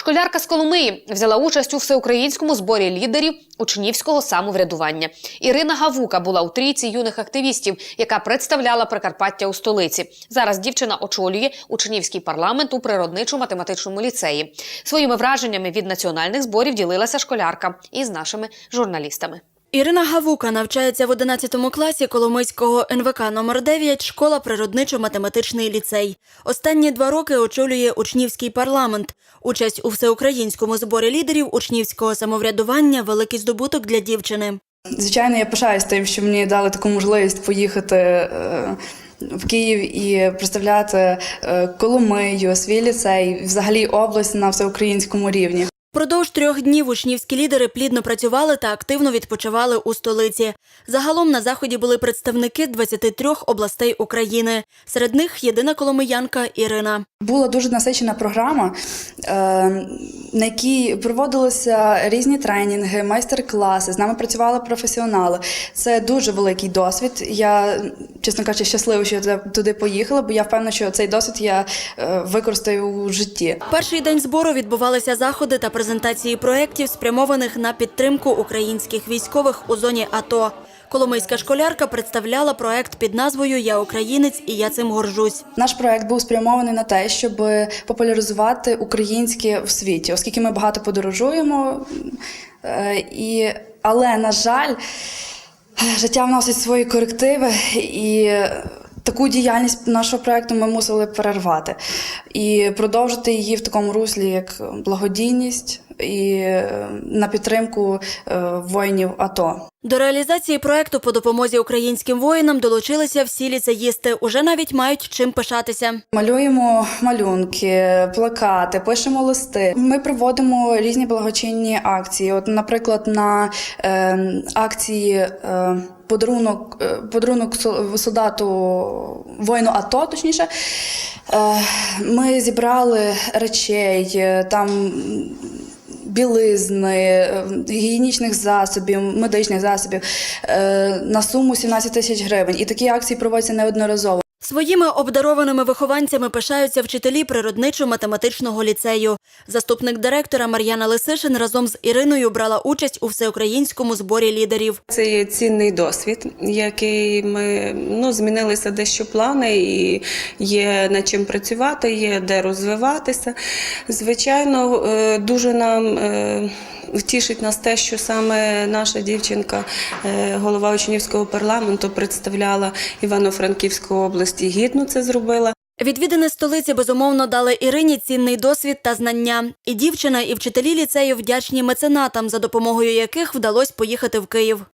Школярка з Коломиї взяла участь у всеукраїнському зборі лідерів учнівського самоврядування. Ірина Гавука була у трійці юних активістів, яка представляла Прикарпаття у столиці. Зараз дівчина очолює учнівський парламент у природничо-математичному ліцеї. Своїми враженнями від національних зборів ділилася школярка із нашими журналістами. Ірина Гавука навчається в 11 класі Коломийського НВК номер 9 школа природничо-математичний ліцей. Останні два роки очолює учнівський парламент. Участь у всеукраїнському зборі лідерів учнівського самоврядування великий здобуток для дівчини. Звичайно, я пишаюсь тим, що мені дали таку можливість поїхати е, в Київ і представляти е, Коломию, свій ліцей, взагалі область на всеукраїнському рівні. Продовж трьох днів учнівські лідери плідно працювали та активно відпочивали у столиці. Загалом на заході були представники 23 областей України. Серед них єдина коломиянка Ірина. Була дуже насичена програма, е, на якій проводилися різні тренінги, майстер-класи. З нами працювали професіонали. Це дуже великий досвід. Я, чесно кажучи, щаслива, що я туди поїхала, бо я впевнена, що цей досвід я е, використаю у житті. Перший день збору відбувалися заходи та презентації проєктів, спрямованих на підтримку українських військових у зоні АТО. Коломийська школярка представляла проект під назвою Я українець і я цим горжусь. Наш проект був спрямований на те, щоб популяризувати українське в світі, оскільки ми багато подорожуємо. е, І, але, на жаль, життя вносить свої корективи, і таку діяльність нашого проекту ми мусили перервати і продовжити її в такому руслі, як благодійність і е, на підтримку е, воїнів АТО. До реалізації проекту по допомозі українським воїнам долучилися всі ліцеїсти. Уже навіть мають чим пишатися. Малюємо малюнки, плакати, пишемо листи. Ми проводимо різні благочинні акції. От, наприклад, на е, акції е, подарунок, е, подарунок сол- солдату воїну АТО, точніше, е, ми зібрали речей, е, там. Білизни, гігієнічних засобів, медичних засобів на суму 17 тисяч гривень. І такі акції проводяться неодноразово. Своїми обдарованими вихованцями пишаються вчителі природничо-математичного ліцею. Заступник директора Мар'яна Лисишин разом з Іриною брала участь у всеукраїнському зборі лідерів. Це є цінний досвід, який ми ну змінилися дещо плани, і є над чим працювати, є де розвиватися. Звичайно, е, дуже нам втішить нас те, що саме наша дівчинка, е, голова учнівського парламенту, представляла Івано-Франківську область і гідно це зробила. Відвідини столиці безумовно дали Ірині цінний досвід та знання. І дівчина, і вчителі ліцею вдячні меценатам, за допомогою яких вдалося поїхати в Київ.